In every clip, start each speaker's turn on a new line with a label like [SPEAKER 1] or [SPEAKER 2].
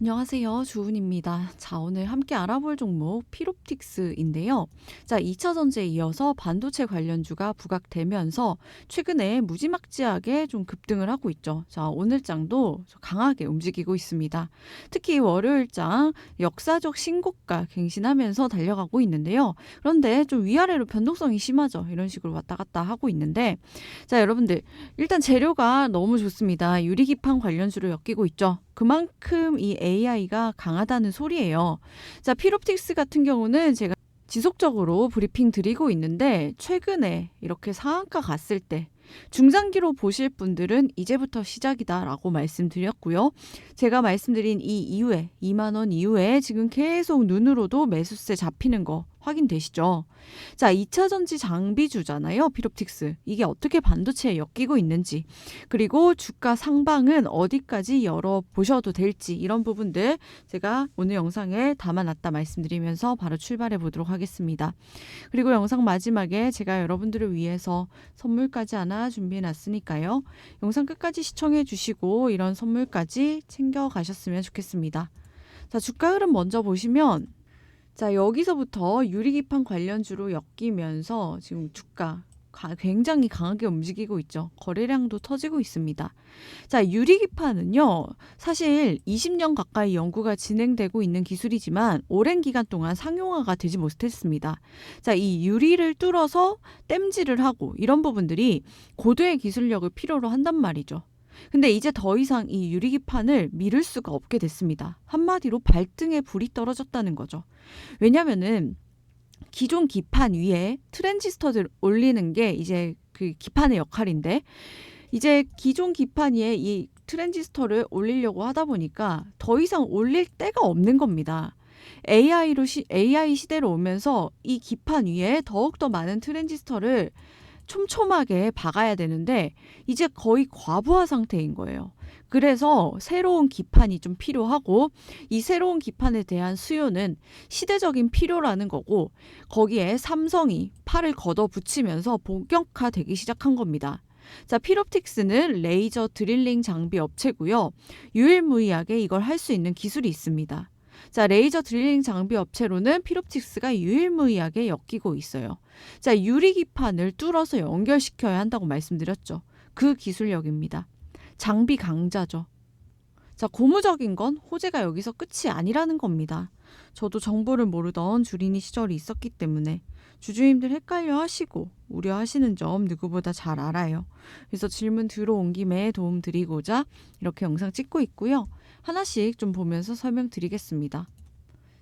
[SPEAKER 1] 안녕하세요. 주은입니다. 자, 오늘 함께 알아볼 종목 피롭틱스인데요. 자, 2차 전지에 이어서 반도체 관련주가 부각되면서 최근에 무지막지하게 좀 급등을 하고 있죠. 자, 오늘장도 강하게 움직이고 있습니다. 특히 월요일장 역사적 신고가 갱신하면서 달려가고 있는데요. 그런데 좀 위아래로 변동성이 심하죠. 이런 식으로 왔다 갔다 하고 있는데 자, 여러분들 일단 재료가 너무 좋습니다. 유리기판 관련주를 엮이고 있죠. 그만큼 이 AI가 강하다는 소리예요. 자, 피롭틱스 같은 경우는 제가 지속적으로 브리핑 드리고 있는데 최근에 이렇게 상한가 갔을 때 중장기로 보실 분들은 이제부터 시작이다라고 말씀드렸고요. 제가 말씀드린 이 이후에 2만 원 이후에 지금 계속 눈으로도 매수세 잡히는 거 확인되시죠? 자, 2차 전지 장비주잖아요. 피롭틱스. 이게 어떻게 반도체에 엮이고 있는지, 그리고 주가 상방은 어디까지 열어 보셔도 될지 이런 부분들 제가 오늘 영상에 담아놨다 말씀드리면서 바로 출발해 보도록 하겠습니다. 그리고 영상 마지막에 제가 여러분들을 위해서 선물까지 하나 준비해 놨으니까요. 영상 끝까지 시청해 주시고 이런 선물까지 챙겨 가셨으면 좋겠습니다. 자, 주가 흐름 먼저 보시면 자, 여기서부터 유리기판 관련주로 엮이면서 지금 주가 가- 굉장히 강하게 움직이고 있죠. 거래량도 터지고 있습니다. 자, 유리기판은요, 사실 20년 가까이 연구가 진행되고 있는 기술이지만 오랜 기간 동안 상용화가 되지 못했습니다. 자, 이 유리를 뚫어서 땜질을 하고 이런 부분들이 고도의 기술력을 필요로 한단 말이죠. 근데 이제 더 이상 이 유리기판을 미룰 수가 없게 됐습니다. 한마디로 발등에 불이 떨어졌다는 거죠. 왜냐면은 기존 기판 위에 트랜지스터를 올리는 게 이제 그 기판의 역할인데 이제 기존 기판 위에 이 트랜지스터를 올리려고 하다 보니까 더 이상 올릴 데가 없는 겁니다. AI로 시, AI 시대로 오면서 이 기판 위에 더욱더 많은 트랜지스터를 촘촘하게 박아야 되는데 이제 거의 과부하 상태인 거예요. 그래서 새로운 기판이 좀 필요하고 이 새로운 기판에 대한 수요는 시대적인 필요라는 거고 거기에 삼성이 팔을 걷어 붙이면서 본격화되기 시작한 겁니다. 자, 피롭틱스는 레이저 드릴링 장비 업체고요. 유일무이하게 이걸 할 수 있는 기술이 있습니다. 자, 레이저 드릴링 장비 업체로는 피롭틱스가 유일무이하게 엮이고 있어요. 자, 유리기판을 뚫어서 연결시켜야 한다고 말씀드렸죠. 그 기술력입니다. 장비 강자죠. 자, 고무적인 건 호재가 여기서 끝이 아니라는 겁니다. 저도 정보를 모르던 주린이 시절이 있었기 때문에 주주님들 헷갈려 하시고 우려하시는 점 누구보다 잘 알아요. 그래서 질문 들어온 김에 도움 드리고자 이렇게 영상 찍고 있고요. 하나씩 좀 보면서 설명드리겠습니다.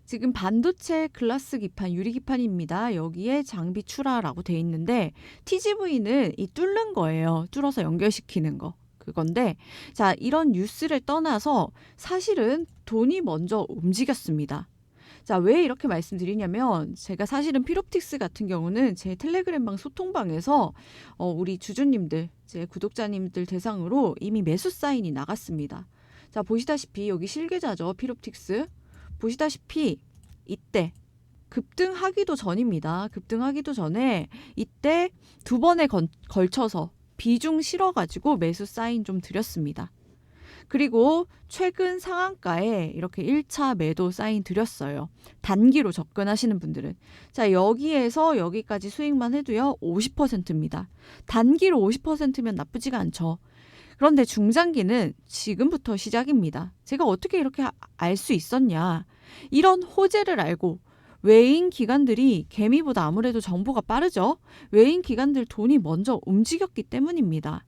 [SPEAKER 1] 지금 반도체 글라스 기판, 유리 기판입니다. 여기에 장비 출하라고 돼 있는데 TGV는 이 뚫는 거예요. 뚫어서 연결시키는 거. 그건데 자, 이런 뉴스를 떠나서 사실은 돈이 먼저 움직였습니다. 자, 왜 이렇게 말씀드리냐면 제가 사실은 피롭틱스 같은 경우는 제 텔레그램방 소통방에서 어, 우리 주주님들, 제 구독자님들 대상으로 이미 매수 사인이 나갔습니다. 자, 보시다시피 여기 실계좌죠. 피롭틱스. 보시다시피 이때 급등하기도 전입니다. 급등하기도 전에 이때 두 번에 건, 걸쳐서 비중 실어가지고 매수 사인 좀 드렸습니다. 그리고 최근 상한가에 이렇게 1차 매도 사인 드렸어요. 단기로 접근하시는 분들은. 자, 여기에서 여기까지 수익만 해도요, 50%입니다. 단기로 50%면 나쁘지가 않죠. 그런데 중장기는 지금부터 시작입니다. 제가 어떻게 이렇게 알 수 있었냐. 이런 호재를 알고 외인 기관들이 개미보다 아무래도 정보가 빠르죠. 외인 기관들 돈이 먼저 움직였기 때문입니다.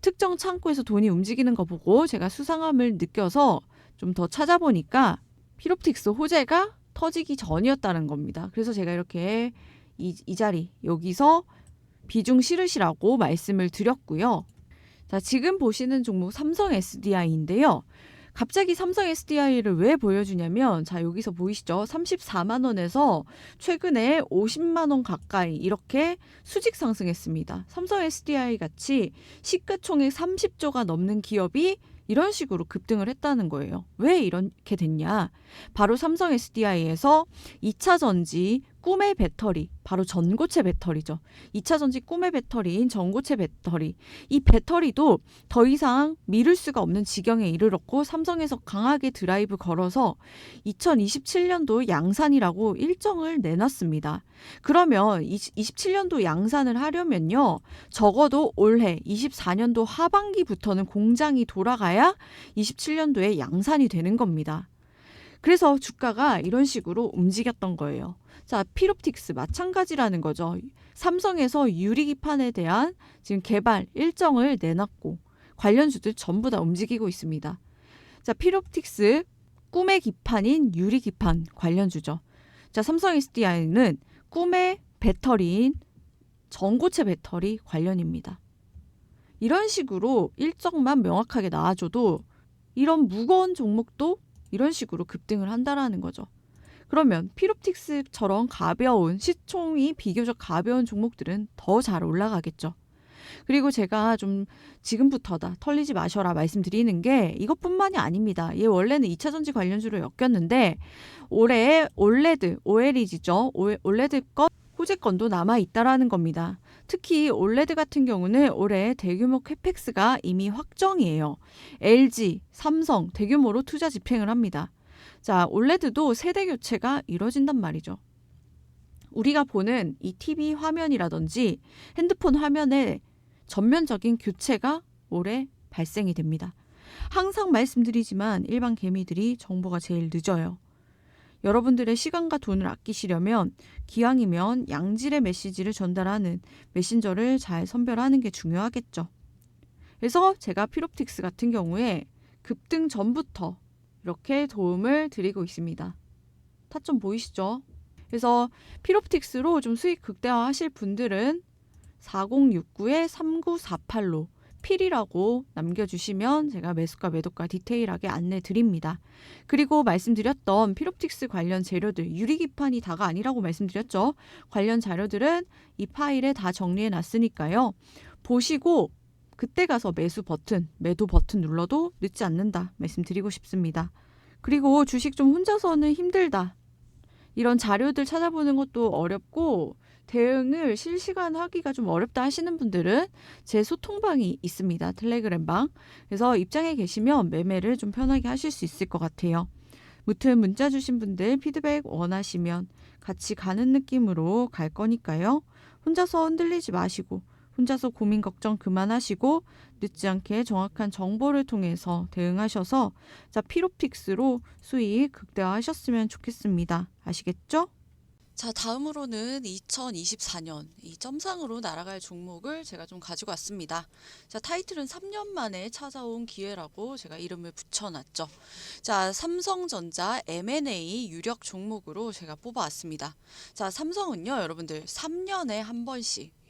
[SPEAKER 1] 특정 창구에서 돈이 움직이는 거 보고 제가 수상함을 느껴서 좀 더 찾아보니까 피롭틱스 호재가 터지기 전이었다는 겁니다. 그래서 제가 이렇게 이, 이 자리 여기서 비중 실으시라고 말씀을 드렸고요. 자, 지금 보시는 종목 삼성 SDI인데요. 갑자기 삼성 SDI를 왜 보여주냐면 자 여기서 보이시죠 34만 원에서 최근에 50만 원 가까이 이렇게 수직 상승했습니다 삼성 SDI 같이 시가총액 30조가 넘는 기업이 이런 식으로 급등을 했다는 거예요 왜 이렇게 됐냐 바로 삼성 SDI에서 2차 전지 꿈의 배터리, 바로 전고체 배터리죠. 2차 전지 꿈의 배터리인 전고체 배터리. 이 배터리도 더 이상 미룰 수가 없는 지경에 이르렀고 삼성에서 강하게 드라이브 걸어서 2027년도 양산이라고 일정을 내놨습니다. 그러면 27년도 양산을 하려면요. 적어도 올해 24년도 하반기부터는 공장이 돌아가야 27년도에 양산이 되는 겁니다. 그래서 주가가 이런 식으로 움직였던 거예요. 자, 피롭틱스 마찬가지라는 거죠. 삼성에서 유리기판에 대한 지금 개발 일정을 내놨고 관련주들 전부 다 움직이고 있습니다. 자, 피롭틱스 꿈의 기판인 유리기판 관련주죠. 자, 삼성 SDI는 꿈의 배터리인 전고체 배터리 관련입니다. 이런 식으로 일정만 명확하게 나와줘도 이런 무거운 종목도 이런 식으로 급등을 한다라는 거죠. 그러면 피롭틱스처럼 가벼운 시총이 비교적 가벼운 종목들은 더 잘 올라가겠죠. 그리고 제가 좀 지금부터다 털리지 마셔라 말씀드리는 게 이것뿐만이 아닙니다. 얘 원래는 2차 전지 관련주로 엮였는데 올해 올레드 OLED죠. 올레드 것 호재 건도 남아 있다라는 겁니다. 특히 올레드 같은 경우는 올해 대규모 캐펙스가 이미 확정이에요. LG, 삼성 대규모로 투자 집행을 합니다. 자, 올레드도 세대 교체가 이뤄진단 말이죠. 우리가 보는 이 TV 화면이라든지 핸드폰 화면에 전면적인 교체가 올해 발생이 됩니다. 항상 말씀드리지만 일반 개미들이 정보가 제일 늦어요. 여러분들의 시간과 돈을 아끼시려면 기왕이면 양질의 메시지를 전달하는 메신저를 잘 선별하는 게 중요하겠죠. 그래서 제가 피롭틱스 같은 경우에 급등 전부터 이렇게 도움을 드리고 있습니다. 타점 보이시죠? 그래서 피롭틱스로 좀 수익 극대화 하실 분들은 4069에 3948로 필이라고 남겨주시면 제가 매수가 매도가 디테일하게 안내 드립니다. 그리고 말씀드렸던 피롭틱스 관련 재료들 유리기판이 다가 아니라고 말씀드렸죠. 관련 자료들은 이 파일에 다 정리해 놨으니까요. 보시고 그때 가서 매수 버튼, 매도 버튼 눌러도 늦지 않는다 말씀드리고 싶습니다. 그리고 주식 좀 혼자서는 힘들다. 이런 자료들 찾아보는 것도 어렵고 대응을 실시간 하기가 좀 어렵다 하시는 분들은 제 소통방이 있습니다. 텔레그램방. 그래서 입장에 계시면 매매를 좀 편하게 하실 수 있을 것 같아요. 무튼 문자 주신 분들 피드백 원하시면 같이 가는 느낌으로 갈 거니까요. 혼자서 흔들리지 마시고 혼자서 고민 걱정 그만하시고 늦지 않게 정확한 정보를 통해서 대응하셔서 자 피로픽스로 수익 극대화하셨으면 좋겠습니다. 아시겠죠? 자, 다음으로는 2024년 이 점상으로 날아갈 종목을 제가 좀 가지고 왔습니다. 자, 타이틀은 3년 만에 찾아온 기회라고 제가 이름을 붙여놨죠. 자, 삼성전자 M&A 유력 종목으로 제가 뽑아왔습니다. 자, 삼성은요, 여러분들 3년에 한 번씩